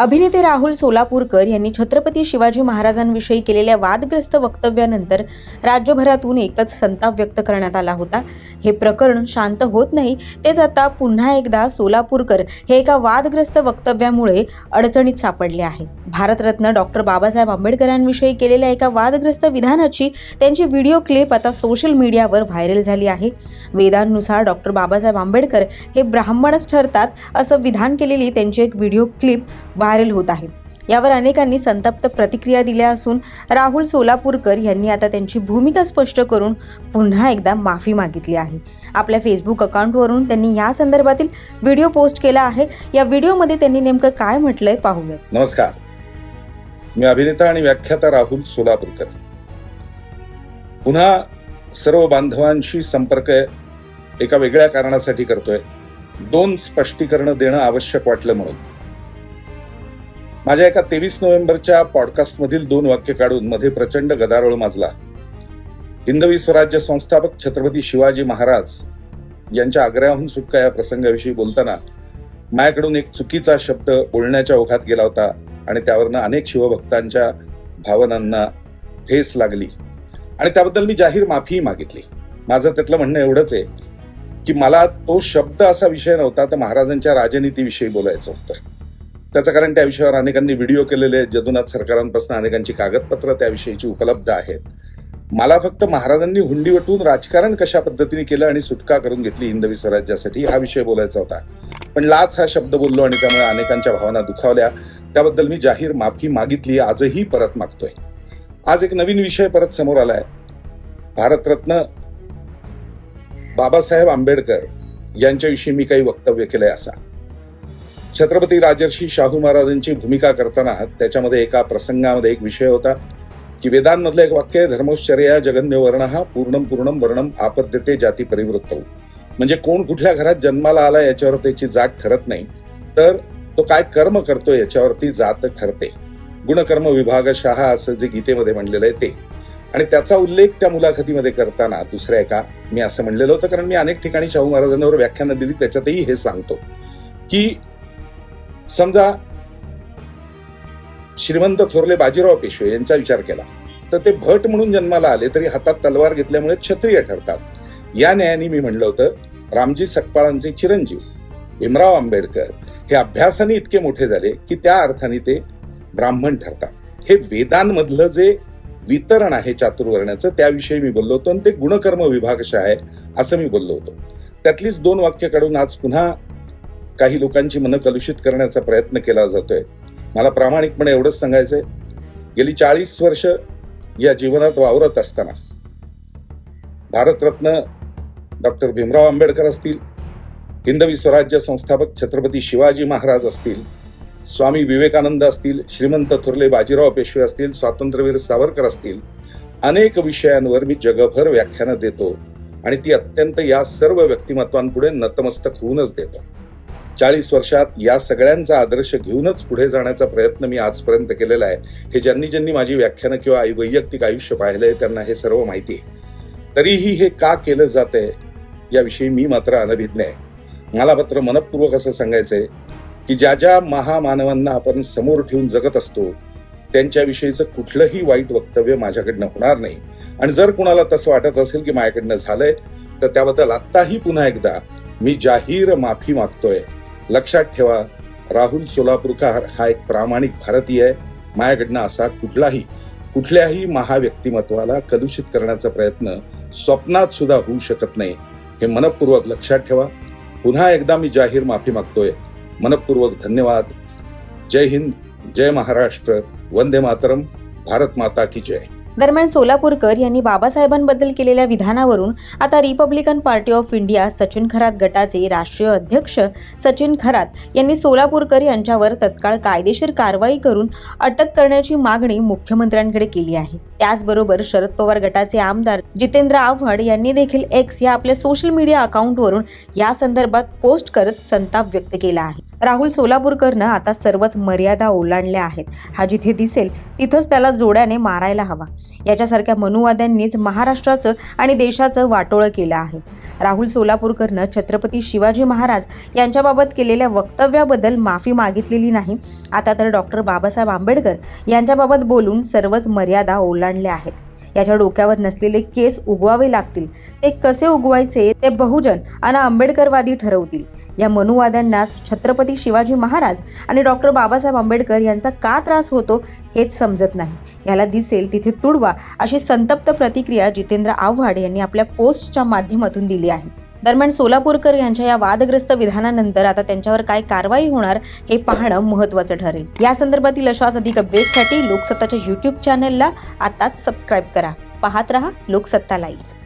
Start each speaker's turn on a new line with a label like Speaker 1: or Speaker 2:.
Speaker 1: अभिनेते राहुल सोलापूरकर यांनी छत्रपती शिवाजी महाराजांविषयी केलेल्या वादग्रस्त वक्तव्यानंतर राज्यभरातून एकच संताप व्यक्त करण्यात आला होता. हे प्रकरण शांत होत नाही तेच आता पुन्हा एकदा सोलापूरकर हे एका वादग्रस्त वक्तव्यामुळे अडचणीत सापडले आहेत. भारतरत्न डॉक्टर बाबासाहेब आंबेडकरांविषयी केलेल्या एका वादग्रस्त विधानाची त्यांची व्हिडिओ क्लिप आता सोशल मीडियावर व्हायरल झाली आहे. वेदांनुसार डॉक्टर बाबासाहेब आंबेडकर हे ब्राह्मणच ठरतात असं विधान केलेली त्यांची एक व्हिडिओ क्लिप व्हायरल होत आहे. यावर अनेकांनी संतप्त प्रतिक्रिया दिल्या असून राहुल सोलापूरकर यांनी आता त्यांची भूमिका स्पष्ट करून पुन्हा एकदा माफी मागितली आहे. आपल्या फेसबुक अकाउंटवरून त्यांनी या संदर्भातील व्हिडिओ पोस्ट केला आहे. या व्हिडिओमध्ये त्यांनी नेमकं काय म्हटलंय पाहूयात.
Speaker 2: नमस्कार. मी अभिनेता आणि व्याख्याता राहुल सोलापूरकर. पुन्हा सर्व बांधवांशी संपर्क एका वेगळ्या कारणासाठी करतोय. दोन स्पष्टीकरण देणं आवश्यक वाटलं म्हणून. माझ्या एका तेवीस नोव्हेंबरच्या पॉडकास्टमधील दोन वाक्य काढून मध्ये प्रचंड गदारोळ माजला. हिंदवी स्वराज्य संस्थापक छत्रपती शिवाजी महाराज यांच्या आग्र्याहून सुटका या प्रसंगाविषयी बोलताना माझ्याकडून एक चुकीचा शब्द बोलण्याच्या ओघात गेला होता आणि त्यावरनं अनेक शिवभक्तांच्या भावनांना ठेस लागली. आणि त्याबद्दल मी जाहीर माफीही मागितली. माझं त्यातलं म्हणणं एवढंच आहे की मला तो शब्द असा विषय नव्हता तर महाराजांच्या राजनीतीविषयी बोलायचं होतं. त्याचं कारण त्या विषयावर अनेकांनी व्हिडिओ केलेले आहेत जदुनाथ सरकारांपासून अनेकांची कागदपत्र त्याविषयीची उपलब्ध आहेत. मला फक्त महाराजांनी हुंडी वटून राजकारण कशा पद्धतीने केलं आणि सुटका करून घेतली हिंदवी स्वराज्यासाठी हा विषय बोलायचा होता. पण लाच हा शब्द बोललो आणि त्यामुळे अनेकांच्या भावना दुखावल्या. त्याबद्दल मी जाहीर माफी मागितली आजही परत मागतोय. आज एक नवीन विषय परत समोर आलाय. भारतरत्न बाबासाहेब आंबेडकर यांच्याविषयी मी काही वक्तव्य केलंय असा. छत्रपती राजर्षी शाहू महाराजांची भूमिका करताना त्याच्यामध्ये एका प्रसंगामध्ये एक विषय होता की वेदांमधलं एक वाक्य धर्मोश्चर्या जगन्य वर्ण हा पूर्णम पूर्णम वर्णम आपद्यते जाती परिवृत्त. म्हणजे कोण कुठल्या घरात जन्माला आला याच्यावर त्याची जात ठरत नाही तर तो काय कर्म करतो याच्यावरती जात ठरते. गुणकर्म विभाग शहा असं जे गीतेमध्ये म्हणलेलं आहे ते. आणि त्याचा उल्लेख त्या मुलाखतीमध्ये करताना दुसऱ्या एका मी असं म्हणलेलं होतं कारण मी अनेक ठिकाणी शाहू महाराजांवर व्याख्यानं दिली त्याच्यातही हे सांगतो की समजा श्रीमंत थोरले बाजीराव पेशवे यांचा विचार केला तर ते भट म्हणून जन्माला आले तरी हातात तलवार घेतल्यामुळे क्षत्रिय ठरतात. या न्यायाने मी म्हणलं होतं रामजी सकपाळांचे चिरंजीव भीमराव आंबेडकर हे अभ्यासाने इतके मोठे झाले की त्या अर्थाने ते ब्राह्मण ठरतात. हे वेदांमधलं जे वितरण आहे चातुर्वर्ण्याचं त्याविषयी मी बोललो होतो आणि ते गुणकर्म विभागश आहे असं मी बोललो होतो. त्यातलीच दोन वाक्य काढून आज पुन्हा काही लोकांची मनं कलुषित करण्याचा प्रयत्न केला जातोय. मला प्रामाणिकपणे एवढंच सांगायचंय. गेली चाळीस वर्ष या जीवनात वावरत असताना भारतरत्न डॉक्टर भीमराव आंबेडकर असतील हिंदवी स्वराज्य संस्थापक छत्रपती शिवाजी महाराज असतील स्वामी विवेकानंद असतील श्रीमंत थुर्ले बाजीराव पेशवे असतील स्वातंत्र्यवीर सावरकर असतील अनेक विषयांवर मी जगभर व्याख्यानं देतो आणि ती अत्यंत या सर्व व्यक्तिमत्वांपुढे नतमस्तक होऊनच देतो. चाळीस वर्षात या सगळ्यांचा आदर्श घेऊनच पुढे जाण्याचा प्रयत्न मी आजपर्यंत केलेला आहे. हे ज्यांनी ज्यांनी माझी व्याख्यानं किंवा आई- वैयक्तिक आयुष्य पाहिलंय त्यांना हे सर्व माहिती आहे. तरीही हे का केलं जात आहे याविषयी मी मात्र अनभिज्ञ आहे. मला मात्र मनपूर्वक असं सांगायचंय की ज्या ज्या महामानवांना आपण समोर ठेवून जगत असतो त्यांच्याविषयीचं कुठलंही वाईट वक्तव्य माझ्याकडनं होणार नाही. आणि जर कुणाला तसं वाटत असेल की माझ्याकडनं झालंय तर त्याबद्दल आत्ताही पुन्हा एकदा मी जाहीर माफी मागतोय. लक्षात ठेवा राहुल सोलापूरकर हा एक प्रामाणिक भारतीय आहे. माझ्याकडनं असा कुठलाही कुठल्याही महाव्यक्तिमत्वाला कलुषित करण्याचा प्रयत्न स्वप्नात सुद्धा होऊ शकत नाही. हे मनपूर्वक लक्षात ठेवा. पुन्हा एकदा मी जाहीर माफी मागतोय. मनपूर्वक धन्यवाद. जय हिंद जय महाराष्ट्र. वंदे मातरम. भारत माता की जय.
Speaker 1: दरम्यान सोलापूरकर यांनी बाबासाहेबांबद्दल केलेल्या विधानावरून आता Republican Party of India Sachin Kharat गटाचे राष्ट्रीय अध्यक्ष सचिन खरात यांनी सोलापूरकर यांच्यावर तत्काळ कायदेशीर कारवाई करून अटक करण्याची मागणी मुख्यमंत्र्यांकडे केली आहे. त्याचबरोबर शरद पवार गटाचे आमदार जितेंद्र आव्हाड यांनी देखील एक्स या आपल्या सोशल मीडिया अकाउंटवरून या संदर्भात पोस्ट करत संताप व्यक्त केला आहे. राहुल सोलापूरकरनं आता सर्वच मर्यादा ओलांडल्या आहेत. हा जिथे दिसेल तिथंच त्याला जोड्याने मारायला हवा. याच्यासारख्या मनुवाद्यांनीच महाराष्ट्राचं आणि देशाचं वाटोळं केलं आहे. राहुल सोलापूरकरनं छत्रपती शिवाजी महाराज यांच्याबाबत केलेल्या वक्तव्याबद्दल माफी मागितलेली नाही आता तर डॉक्टर बाबासाहेब आंबेडकर यांच्याबाबत बोलून सर्वच मर्यादा ओलांडल्या आहेत. याच्या डोक्यावर नसलेले केस उगवावे लागतील. ते कसे उगवायचे ते बहुजन आणि आंबेडकरवादी ठरवतील. या मनुवाद्यांनाच छत्रपती शिवाजी महाराज आणि डॉक्टर बाबासाहेब आंबेडकर यांचा का त्रास होतो हेच समजत नाही. याला दिसेल तिथे तुडवा अशी संतप्त प्रतिक्रिया जितेंद्र आव्हाड यांनी आपल्या पोस्टच्या माध्यमातून दिली आहे. दरम्यान सोलापूरकर यांच्या या वादग्रस्त विधानानंतर आता त्यांच्यावर काय कारवाई होणार हे पाहणं महत्त्वाचं ठरेल. या संदर्भातील अशाच अधिक अपडेटसाठी लोकसत्ताच्या यूट्यूब चॅनलला आताच सबस्क्राईब करा. पाहत रहा लोकसत्ता लाईव्ह